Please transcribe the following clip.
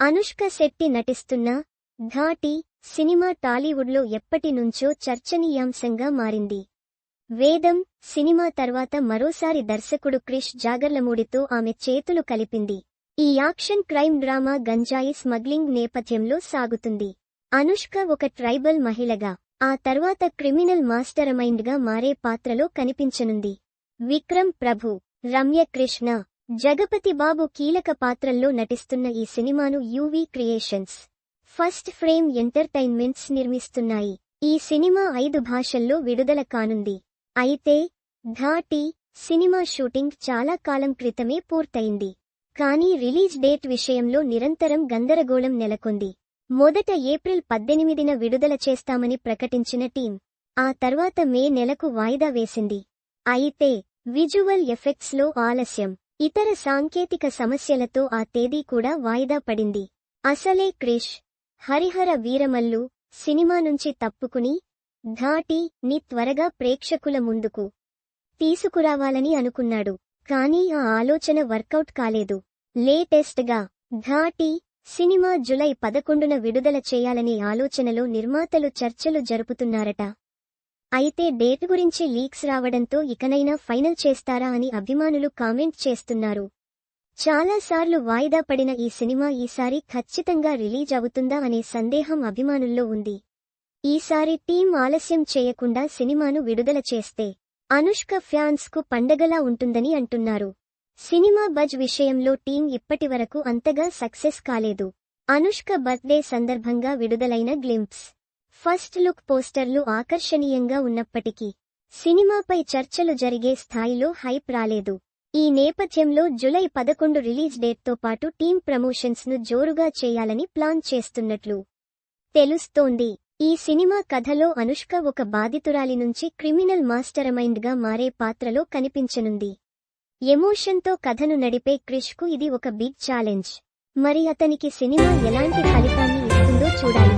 అనుష్క శెట్టి నటిస్తున్న ఘాటి సినిమా టాలీవుడ్లో ఎప్పటి నుంచో చర్చనీయాంశంగా మారింది. వేదం సినిమా తర్వాత మరోసారి దర్శకుడు క్రిష్ జాగర్లమూడితో ఆమె చేతులు కలిపింది. ఈ యాక్షన్ క్రైమ్ డ్రామా గంజాయి స్మగ్లింగ్ నేపథ్యంలో సాగుతుంది. అనుష్క ఒక ట్రైబల్ మహిళగా ఆ తర్వాత క్రిమినల్ మాస్టరమైండ్గా మారే పాత్రలో కనిపించనుంది. విక్రమ్ ప్రభు రమ్య కృష్ణ జగపతి బాబు కీలక పాత్రల్లో నటిస్తున్న ఈ సినిమాను UV creations first frame entertainments నిర్మిస్తున్నాయి. ఈ సినిమా ఐదు భాషల్లో విడుదల కానుంది. అయితే ఘాటి సినిమా షూటింగ్ చాలా కాలం క్రితమే పూర్తయింది. కానీ రిలీజ్ డేట్ విషయంలో నిరంతరం గందరగోళం నెలకొంది. మొదట ఏప్రిల్ పద్దెనిమిదిన విడుదల చేస్తామని ప్రకటించిన టీం ఆ తర్వాత మే నెలకు వాయిదా వేసింది. అయితే విజువల్ ఎఫెక్ట్స్లో ఆలస్యం. ఇతర సాంకేతిక సమస్యలతో ఆ తేదీ కూడా వాయిదా పడింది. అసలే క్రిష్ హరిహర వీరమల్లు సినిమా నుంచి తప్పుకుని ఘాటి ని త్వరగా ప్రేక్షకుల ముందుకు తీసుకురావాలని అనుకున్నాడు. కానీ ఆ ఆలోచన వర్కౌట్ కాలేదు. లేటెస్ట్గా ఘాటి సినిమా జులై పదకొండున విడుదల చేయాలనే ఆలోచనలో నిర్మాతలు చర్చలు జరుపుతున్నారట. అయితే డేట్ గురించి లీక్స్ రావడంతో ఇకనైనా ఫైనల్ చేస్తారా అని అభిమానులు కామెంట్ చేస్తున్నారు. చాలాసార్లు వాయిదా పడిన ఈ సినిమా ఈసారి ఖచ్చితంగా రిలీజ్ అవుతుందా అనే సందేహం అభిమానుల్లో ఉంది. ఈసారి టీం ఆలస్యం చేయకుండా సినిమాను విడుదల చేస్తే అనుష్క ఫ్యాన్స్కు పండగలా ఉంటుందని అంటున్నారు. సినిమా బజ్ విషయంలో టీం ఇప్పటివరకు అంతగా సక్సెస్ కాలేదు. అనుష్క బర్త్డే సందర్భంగా విడుదలైన గ్లింప్స్ ఫస్ట్ లుక్ పోస్టర్లు ఆకర్షణీయంగా ఉన్నప్పటికీ సినిమాపై చర్చలు జరిగే స్థాయిలో హైప్ రాలేదు. ఈ నేపథ్యంలో జులై పదకొండు రిలీజ్ డేట్తో పాటు టీం ప్రమోషన్స్ను జోరుగా చేయాలని ప్లాన్ చేస్తున్నట్లు తెలుస్తోంది. ఈ సినిమా కథలో అనుష్క ఒక బాధితురాలి నుంచి క్రిమినల్ మాస్టరమైండ్గా మారే పాత్రలో కనిపించనుంది. ఎమోషన్తో కథను నడిపే క్రిష్కు ఇది ఒక బిగ్ ఛాలెంజ్. మరి అతనికి సినిమా ఎలాంటి ఫలితాన్ని ఇస్తుందో చూడాలి.